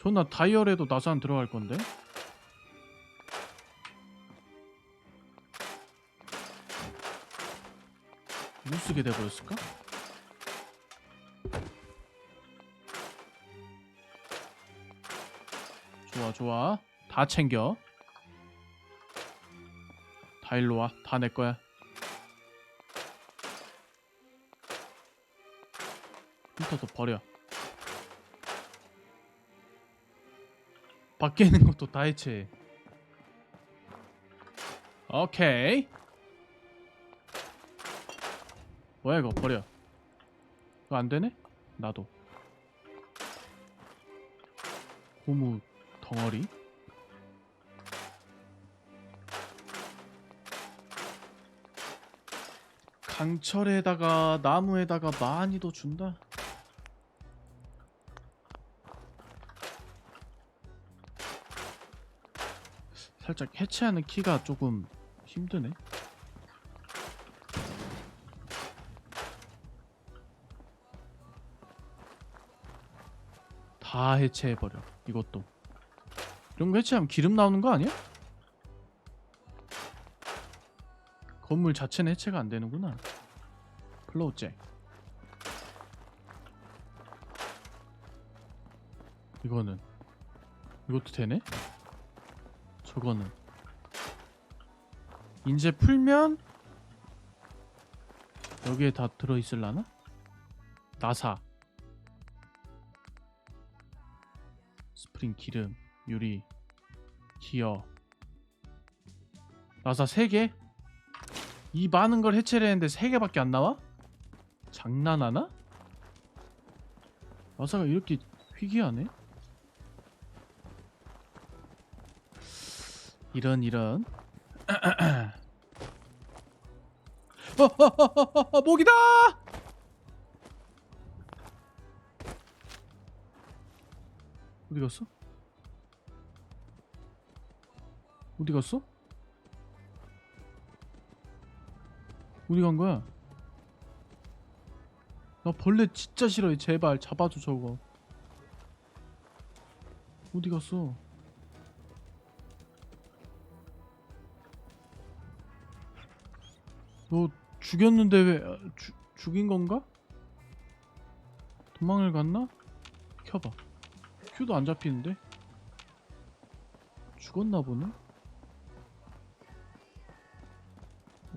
존나 다이얼에도 나산 들어갈 건데. 못 쓰게 돼버렸을까? 좋아 좋아. 다 챙겨. 다 일로 와 다 내 거야. 컴퓨터도 버려 밖에 있는 것도 다 해체해 오케이. 뭐야 이거? 버려. 이거 안되네? 나도. 고무 덩어리? 강철에다가 나무에다가 많이도 준다 살짝 해체하는 키가 조금 힘드네. 다 해체해버려 이것도. 이런 거 해체하면 기름 나오는 거 아니야? 건물 자체는 해체가 안 되는구나. 플로우잭 이거는. 이것도 되네? 저거는 이제 풀면 여기에 다 들어있을라나? 나사 스프링 기름 유리 기어 나사 3개? 이 많은 걸 해체를 했는데 3개밖에 안 나와? 장난하나? 나사가 이렇게 희귀하네? 이런 이런 어, 어, 어, 모기다! 어디 갔어? 어디 갔어? 어디 간 거야? 나 벌레 진짜 싫어해. 제발 잡아줘 저거. 어디 갔어? 너 죽였는데 왜 아, 주, 죽인 건가? 도망을 갔나? 켜봐. 큐도 안 잡히는데? 죽었나 보네?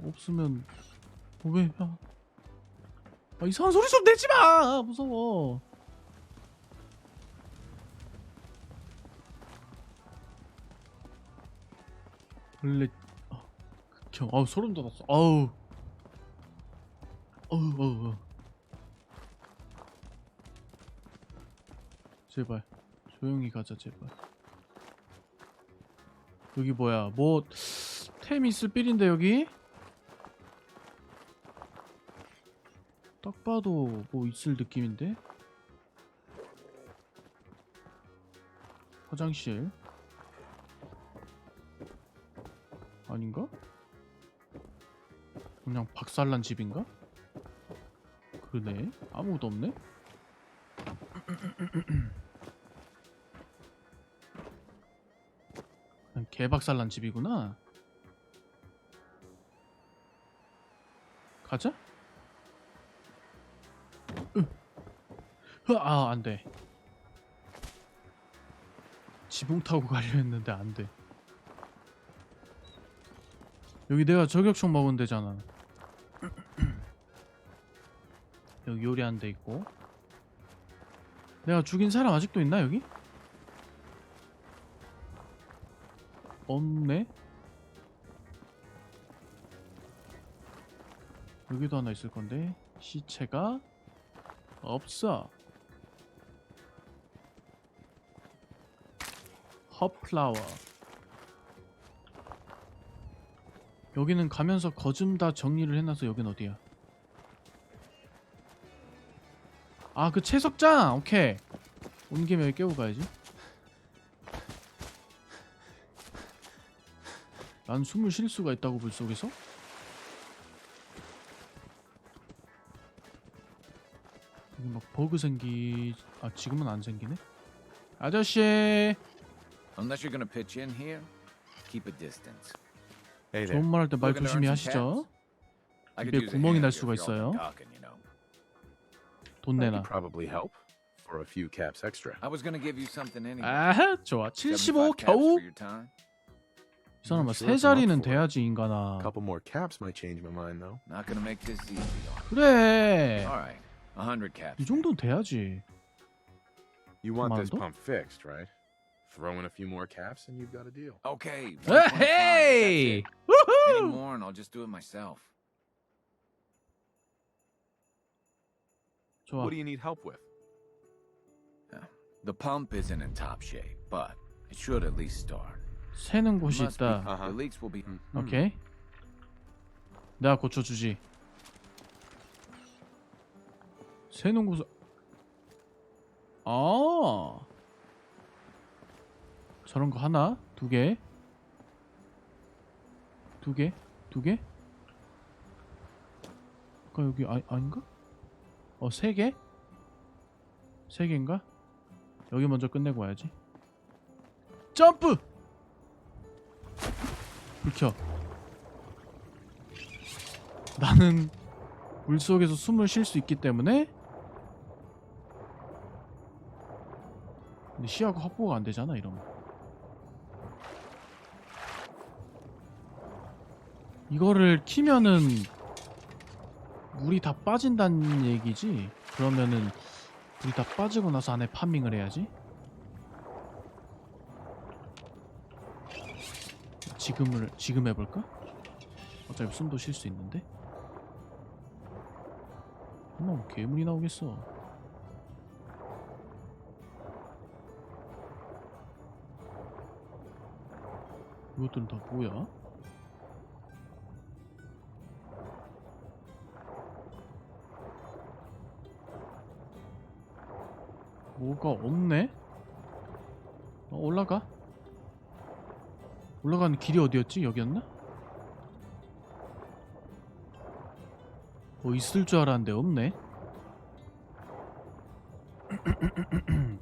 없으면 어, 왜? 아. 아, 이상한 소리 좀 내지 마! 아, 무서워. 원래 아, 극혐. 아우 소름 돋았어. 아우. 어우 어우. 제발 조용히 가자 제발. 여기 뭐야? 뭐 템 있을 빌인데 여기? 딱 봐도 뭐 있을 느낌인데? 화장실 아닌가? 그냥 박살난 집인가? 그러네. 아무것도 없네. 그냥 개박살난 집이구나. 가자. 아 안돼. 지붕 타고 가려 했는데 안돼. 여기 내가 저격총 먹으면 되잖아 요리하는 데 있고. 내가 죽인 사람 아직도 있나 여기? 없네? 여기도 하나 있을 건데. 시체가 없어. 헛플라워 여기는 가면서 거좀 다 정리를 해놔서 여긴 어디야 아 그 채석장 오케이 온 김에 여기 깨고 가야지 난 숨을 쉴 수가 있다고 물 속에서? 여기 막 버그 생기 아 지금은 안 생기네 아저씨 Unless you're gonna pitch in here, keep a distance. Hey there. 좋은 말 할 때 말 조심히 하시죠. 입에 구멍이 날 수가 있어요. talking, you know. 돈 I 내놔. could probably help for a few caps extra. I was gonna give you something anyway. 아 좋아. 75 75 caps 겨우. for your time. 이 사람아 Sure, 세 if I'm 자리는 up for it. 돼야지 인간아. A couple more caps might change my mind, though. Not gonna make this easy. on 그래. you. All right, a hundred caps. 이 정도는 돼야지. You want this Mando? pump fixed, right? Throw in a few more caps and you've got a deal. Okay. 1.5, 헤이! that's it. Any 우후! more and I'll just do it myself. 좋아. What do you need help with? The pump isn't in top shape, but it should at least start. 새는 곳이 Must be- 있다. Uh-huh. The leaks will be. Hmm. 오케이. 내가 고쳐주지. 새는 곳. 아. 저런 거 하나, 두 개, 두 개, 두 개. 아까 여기 아, 아닌가? 어, 세 개? 세 개인가? 여기 먼저 끝내고 와야지. 점프! 불 켜. 나는 물 속에서 숨을 쉴 수 있기 때문에 근데 시야가 확보가 안 되잖아 이러면 이거를 키면은 물이 다 빠진다는 얘기지 그러면은 물이 다 빠지고 나서 안에 파밍을 해야지 지금을 지금 해볼까? 어차피 숨도 쉴 수 있는데. 어머 괴물이 나오겠어. 이것들은 다 뭐야? 뭐가 없네? 어, 올라가? 올라가는 길이 어디였지? 여기였나? 뭐 있을 줄 알았는데 없네.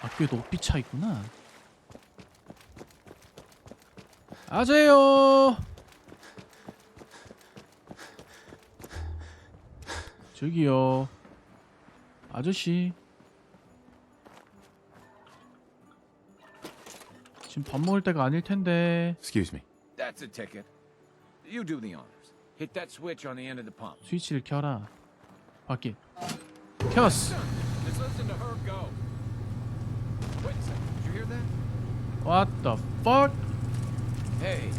학교에 높이 차 있구나. 아세요. 저기요. 아저씨. 지금 밥 먹을 때가 아닐 텐데. Excuse me. That's a ticket. You do the honors. Hit that switch on the end of the pump. 스위치를 켜라. 밖에. 켰어. Just listen to her go. Wait a second. Did you hear that? What the fuck? Hey,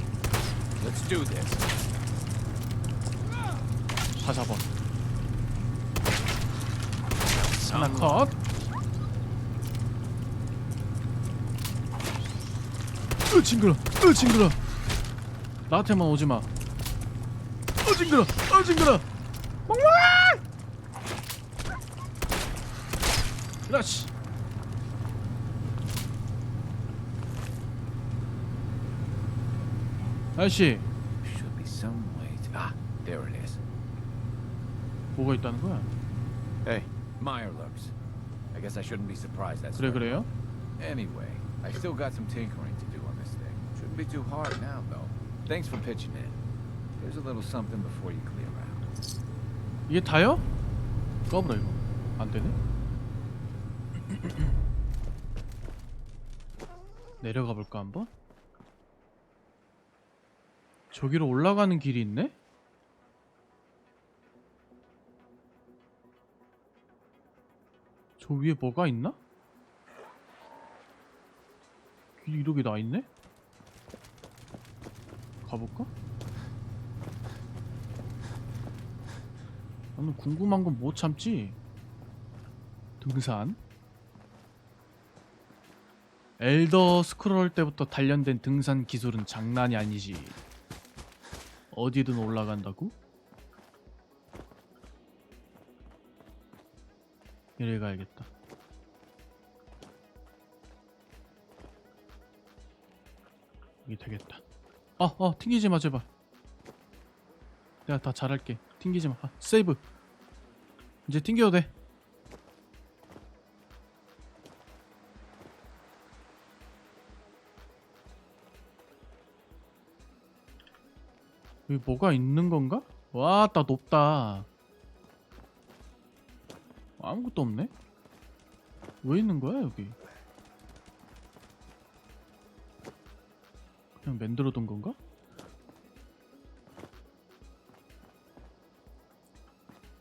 let's do this. 사자번. 하나 컷. 으 징그러. 으 징그러. 나한테만 오지 마. 으 징그러. 으 징그러. 멍멍! 그렇지. 아저씨. Ah. 뭐가 있다는 거야? Meyer looks. I guess I shouldn't be surprised that's 그래 그래요? Anyway, I still got some tinkering to do on this thing. Shouldn't be too hard now, though. Thanks for pitching in. Here's a little something before you clear out. 이게 다요? 꺼버려 이거 안 되네 내려가 볼까 한번? 저기로 올라가는 길이 있네? 저 위에 뭐가 있나? 길이 이렇게 나 있네? 가볼까? 나는 궁금한 건 못 참지. 등산. 엘더 스크롤 때부터 단련된 등산 기술은 장난이 아니지. 어디든 올라간다고? 이래 가야겠다. 이게 되겠다. 어, 어, 튕기지 마, 제발. 내가 다 잘할게. 튕기지 마. 아, 세이브. 이제 튕겨도 돼. 여기 뭐가 있는 건가? 와, 나 높다. 아무것도 없네? 왜 있는 거야, 여기? 그냥 만들어 둔 건가?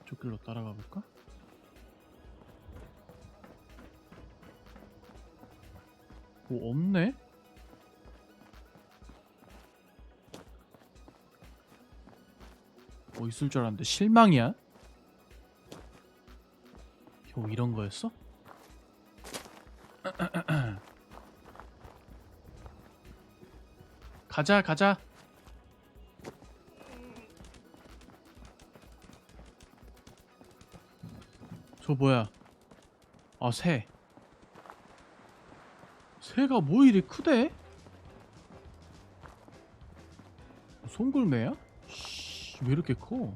저 길로 따라가 볼까? 뭐 없네? 뭐 있을 줄 알았는데 실망이야? 겨우 이런 거였어? 가자 가자 저 뭐야 아새 새가 뭐 이리 크대? 송골매야? 씨, 왜 이렇게 커?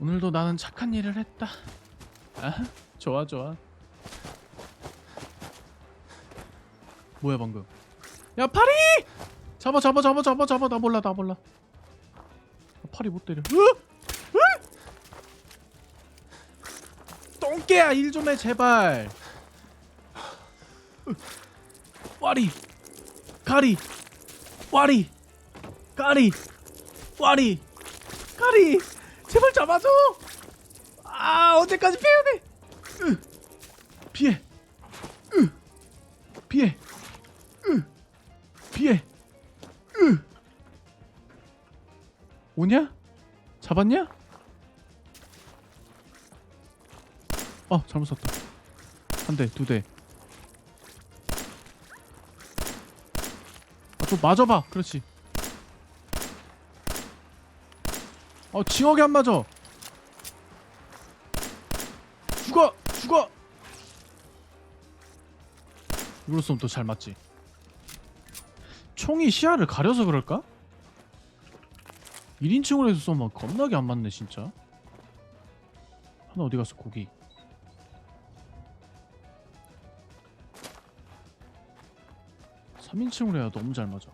오늘도 나는 착한 일을 했다. 아, 좋아 좋아. 뭐야 방금? 야 파리! 잡아 잡아 잡아 잡아 잡아 나 몰라 나 몰라. 아, 파리 못 때려. 으! 으! 똥개야 일 좀 해 제발. 으. 와리 가리 와리 가리 와리 가리 제발 잡아줘 아 언제까지 피해야 돼 으. 피해 으. 피해 으. 피해 으. 오냐 잡았냐 어 잘못 썼다 한 대 두 대 아, 좀 맞아봐. 그렇지. 어, 징하게 안 맞아. 죽어! 죽어! 이걸로 쏘면 더잘 맞지. 총이 시야를 가려서 그럴까? 1인칭으로 해서 쏘면 겁나게 안 맞네, 진짜. 하나 어디 갔어, 고기. 삼인칭으로 해야 너무 잘 맞아.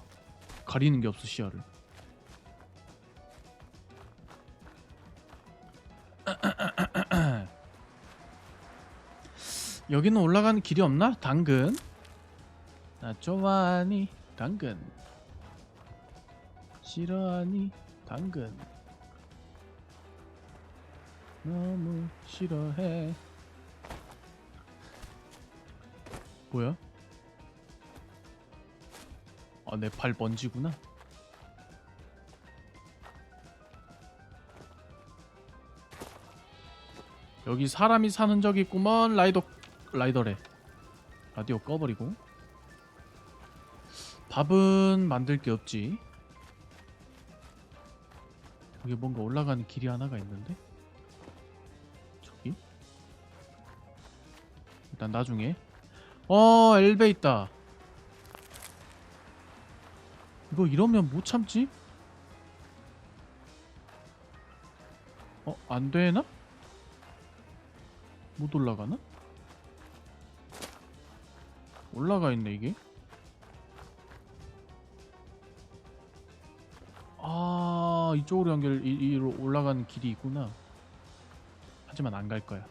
가리는 게 없어 시야를. 여기는 올라가는 길이 없나? 당근. 나 좋아하니 당근. 싫어하니 당근. 너무 싫어해. 뭐야? 아, 내발 먼지구나. 여기 사람이 사는 적이 있구먼 라이더 라이더래. 라디오 꺼버리고. 밥은 만들 게 없지. 여기 뭔가 올라가는 길이 하나가 있는데. 저기. 일단 나중에. 어 엘베 있다. 이거 이러면 못 참지? 어, 안 되나? 못 올라가나? 올라가 있네, 이게. 아, 이쪽으로 연결, 이, 이로 올라가는 길이 있구나. 하지만 안 갈 거야.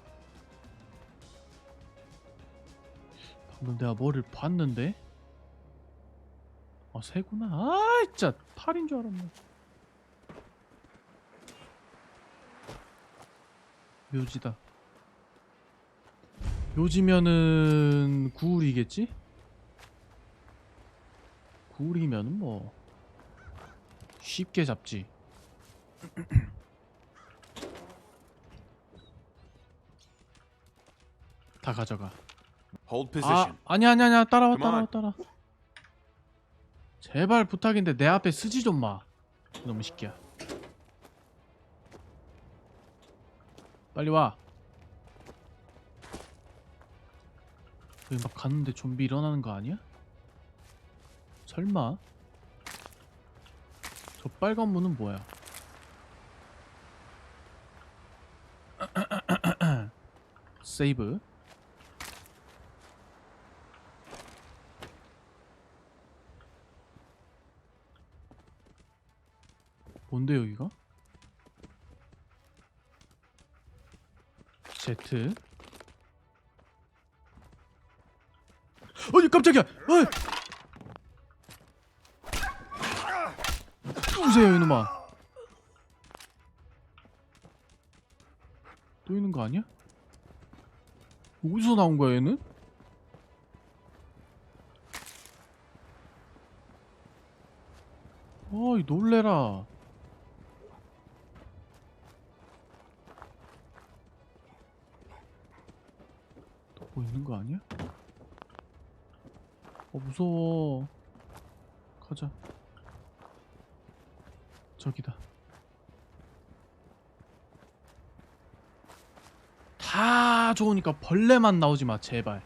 방금 내가 뭐를 봤는데? 아 새구나 아 진짜 팔인 줄 알았네 묘지다 묘지면은 구울이겠지? 구울이면은 뭐 쉽게 잡지. 다 가져가. Hold 아 position. 아니 아니 아니야. 따라와. 따라와 따라 제발 부탁인데 내 앞에 쓰지 좀마. 너무 시끼야. 빨리 와 여기 막 갔는데 좀비 일어나는 거 아니야? 설마? 저 빨간 문은 뭐야? 세이브 뭔데 여기가? 제트 어이 깜짝이야! 어이! 누구세요 이놈아 또 있는 거 아니야? 어디서 나온 거야 얘는? 어이 놀래라 또 뭐 있는 거 아니야? 어 무서워. 가자. 저기다. 다 좋으니까 벌레만 나오지 마 제발.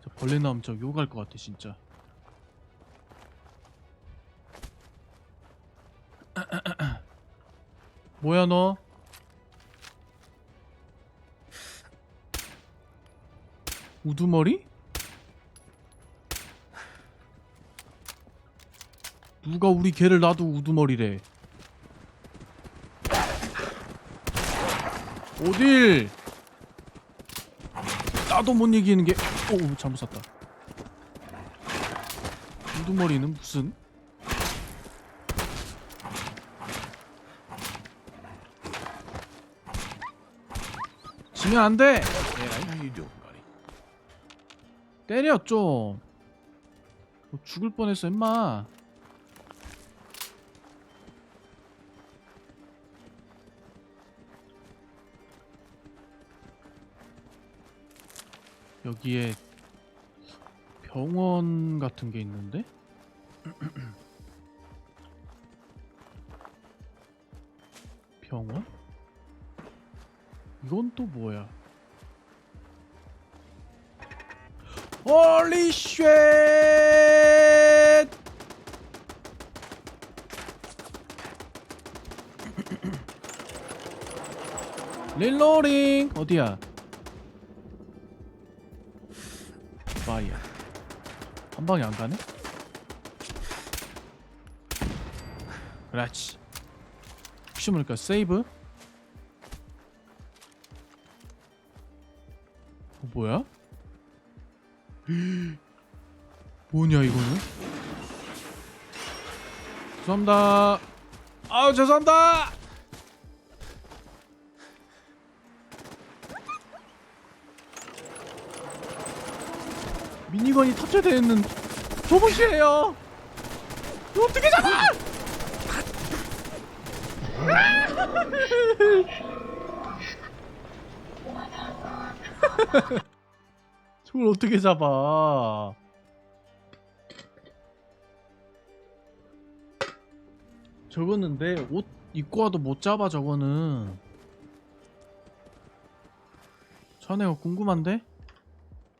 저 벌레 나오면 저 욕할 것 같아 진짜. 뭐야 너 우두머리? 누가 우리 개를 놔도 우두머리래. 어딜? 나도 못 이기는 게오 잘못 샀다. 우두머리는 무슨? 지면 안돼 좀 뭐 죽을 뻔했어 임마 여기에 병원 같은 게 있는데? 병원? 이건 또 뭐야? 홀리 쉣! 릴로링 어디야? 바이야 한 방에 안 가네? 그렇지 혹시 모르니까 세이브? 어, 뭐야? 뭐냐 이거는? 죄송합니다. 아우 죄송합니다. 미니건이 탑재되어 있는 조봇이에요. 이거 어떻게 잡아? 저걸 어떻게 잡아? 내 옷 입고 와도 못 잡아 저거는. 자네가 궁금한데?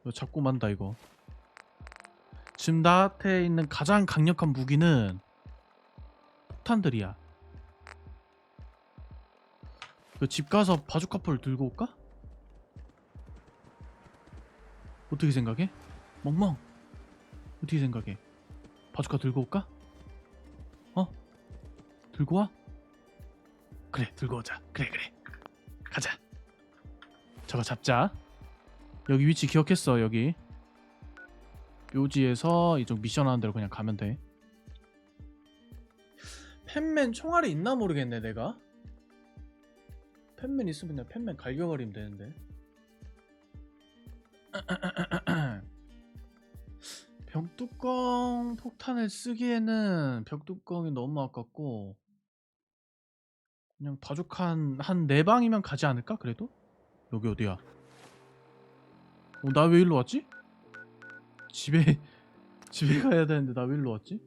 이거 잡고 만다 이거. 지금 나한테 있는 가장 강력한 무기는 폭탄들이야. 그 집 가서 바주카포를 들고 올까? 어떻게 생각해? 멍멍 어떻게 생각해? 바주카 들고 올까? 어? 들고 와? 그래 들고 오자. 그래 그래. 가자. 저거 잡자. 여기 위치 기억했어 여기. 묘지에서 이쪽 미션 하는 대로 그냥 가면 돼. 펜맨 총알이 있나 모르겠네 내가. 펜맨 있으면 그냥 펜맨 갈겨버리면 되는데. 병뚜껑 폭탄을 쓰기에는 병뚜껑이 너무 아깝고 그냥 바둑한 한 네 방이면 가지 않을까 그래도? 여기 어디야? 어, 나 왜 일로 왔지? 집에 집에 가야 되는데 나 왜 일로 왔지?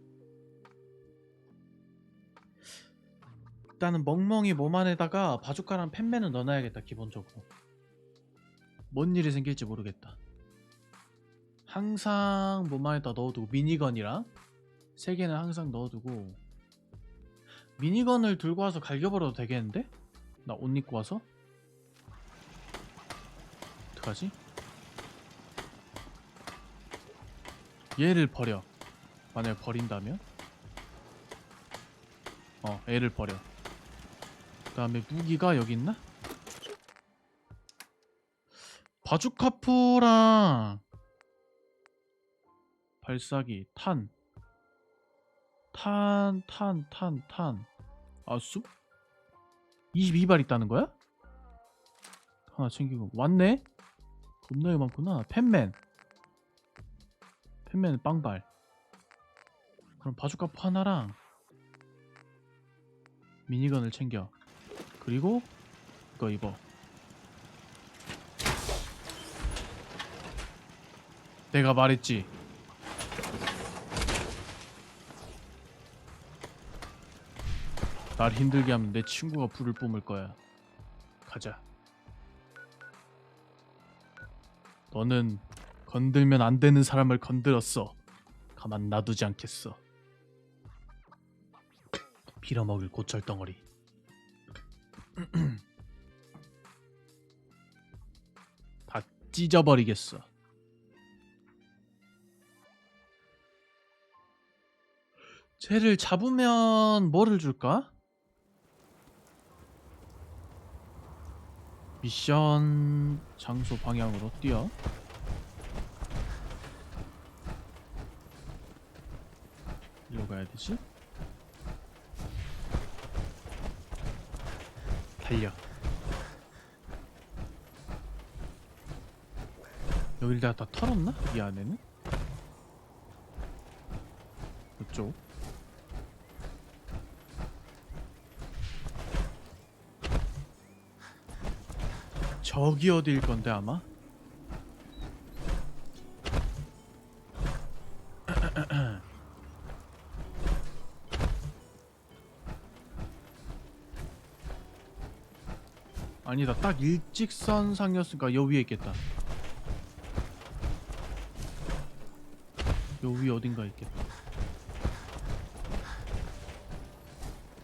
일단은 멍멍이 몸 안에다가 바주카랑 펜맨을 넣어놔야겠다 기본적으로 뭔 일이 생길지 모르겠다 항상 몸 안에다 넣어두고 미니건이랑 세 개는 항상 넣어두고 미니건을 들고 와서 갈겨버려도 되겠는데? 나 옷 입고 와서? 어떡하지? 얘를 버려 만약에 버린다면? 어 애를 버려 그 다음에 무기가 여기 있나? 바주카포랑 발사기 탄 탄, 탄, 탄, 탄. 아, 쑥? 22발 있다는 거야? 하나 챙기고. 왔네? 겁나게 많구나. 펜맨. 펜맨은 빵발. 그럼 바주카포 하나랑 미니건을 챙겨. 그리고 이거 입어. 내가 말했지. 날 힘들게 하면 내 친구가 불을 뿜을 거야. 가자. 너는 건들면 안 되는 사람을 건드렸어. 가만 놔두지 않겠어. 빌어먹을 고철 덩어리. 다 찢어버리겠어. 쟤를 잡으면 뭐를 줄까? 미션 장소 방향으로 뛰어. 일로 가야 되지? 달려. 여기를 내가 다 털었나? 이 안에는? 이쪽. 저기 어디일 건데 아마? 아니다 딱 일직선상이었으니까 여 위에 있겠다. 요 위에 어딘가 있겠다.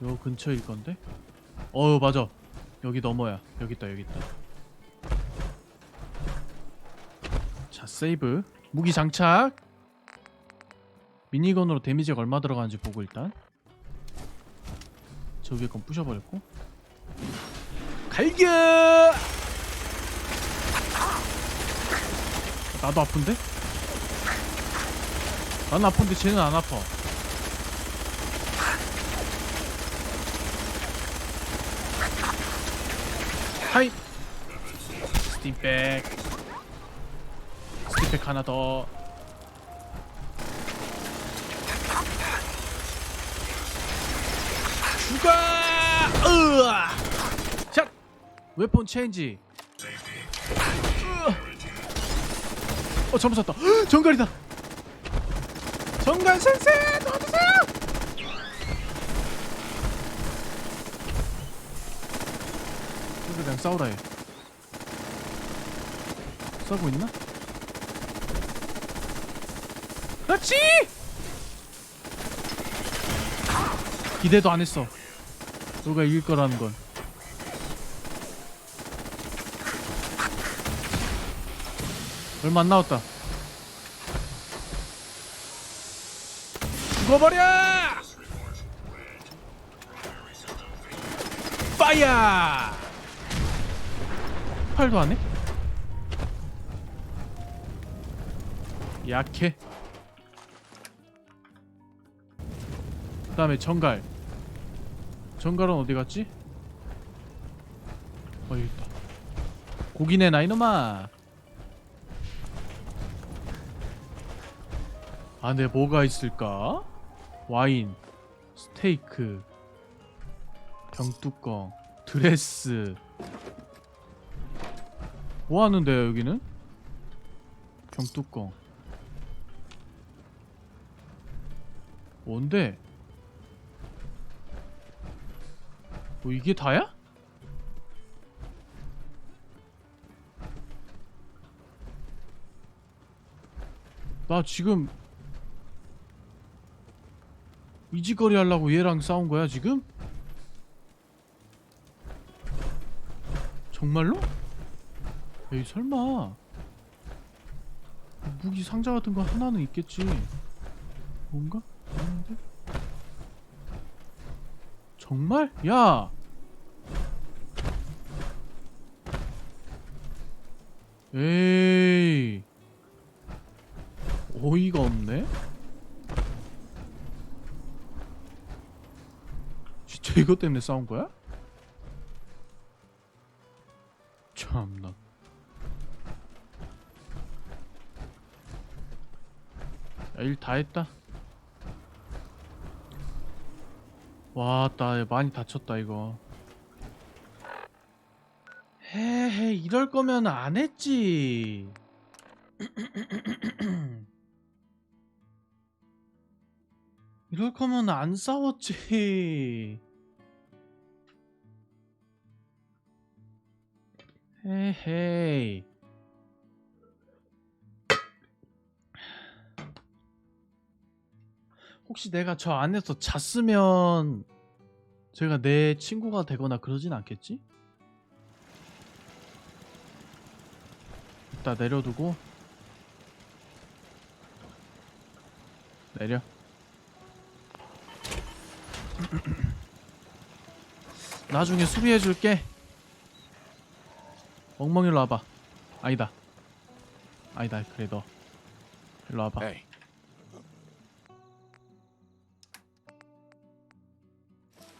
요 근처일 건데? 어 맞아. 여기 넘어야. 여기 있다 여기 있다 세이브. 무기 장착. 미니건으로 데미지가 얼마 들어가는지 보고 일단. 저 위에 건 부셔버렸고. 갈겨! 나도 아픈데? 난 아픈데 쟤는 안 아파. 하이. 스팀백 스팀백 하나 더. 죽어 으아! 샷! 웨폰 체인지. 으아. 어 잘못 샀다. 헉, 정갈이다. 정갈 센세 도와주세요! 그냥 싸우라 해. 싸우고 있나? 그렇지! 기대도 안 했어. 누가 이길 거라는 건. 얼마 안 나왔다. 죽어버려! 파이어! 팔도 안 해? 약해. 다음에 정갈. 정갈은 어디 갔지? 어 여기 있다. 고기네 나 이놈아. 안에 뭐가 있을까? 와인, 스테이크, 병뚜껑, 드레스. 뭐 하는데요 여기는? 병뚜껑. 뭔데? 뭐 이게 다야? 나 지금 이지거리 하려고 얘랑 싸운 거야 지금? 정말로? 에이 설마 무기 상자 같은 거 하나는 있겠지 뭔가? 아닌데? 정말? 야! 에이. 어이가 없네? 진짜 이것 때문에 싸운 거야? 참나. 일다 했다. 와, 나 많이 다쳤다 이거. 헤헤, 이럴 거면 안 했지. 이럴 거면 안 싸웠지. 헤헤이. 혹시 내가 저 안에서 잤으면 제가 내 친구가 되거나 그러진 않겠지? 이따 내려두고 내려. 나중에 수리해줄게. 일로 와봐. 아니다. 아니다. 그래 너. 일로 와봐. Hey, 이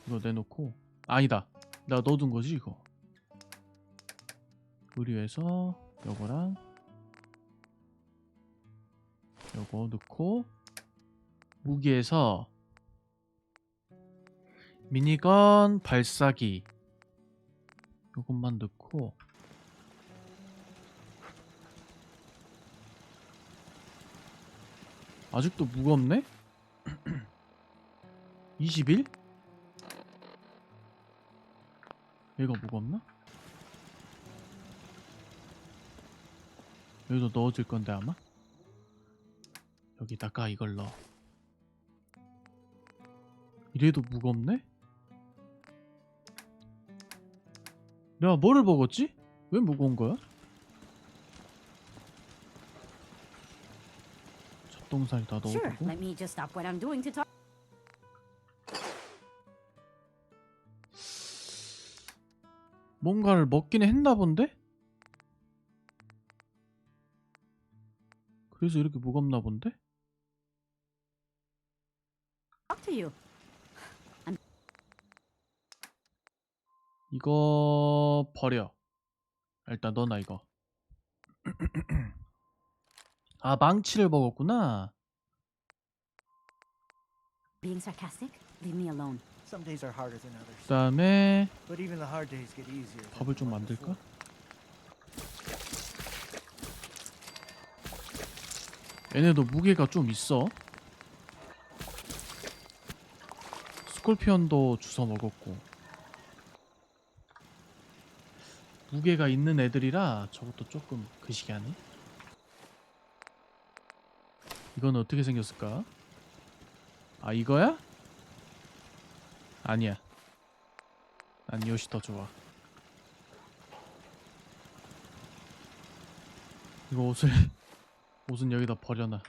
거 내놓고 아니다 내가 넣어둔 거지 이거 의류에서 요거랑 요거 넣고 무기에서 미니건 발사기 요것만 넣고 아직도 무겁네? 21? 얘가 무겁나? 여기도 넣어줄 건데 아마? 여기다가 이걸 넣어 이래도 무겁네? 내가 뭐를 먹었지? 왜 무거운 거야? 잡동사리 다 넣어두고 뭔가를 먹긴 했나 본데? 그래서 이렇게 무겁나 본데? talk to you. 이거 버려. 일단 넣어놔 이거. 아 망치를 먹었구나. Being sarcastic? Leave me alone. Some days are harder than others, 그다음에 but even the hard days get easier. than 밥을 the 좀 만들까? before. 얘네도 무게가 좀 있어. 스콜피언도 주워 먹었고. 무게가 있는 애들이라 저것도 조금 그시기 하네. 이건 어떻게 생겼을까? 아 이거야? 아니야. 난 이것이 더 좋아. 이거 옷을 옷은 여기다 버려놔.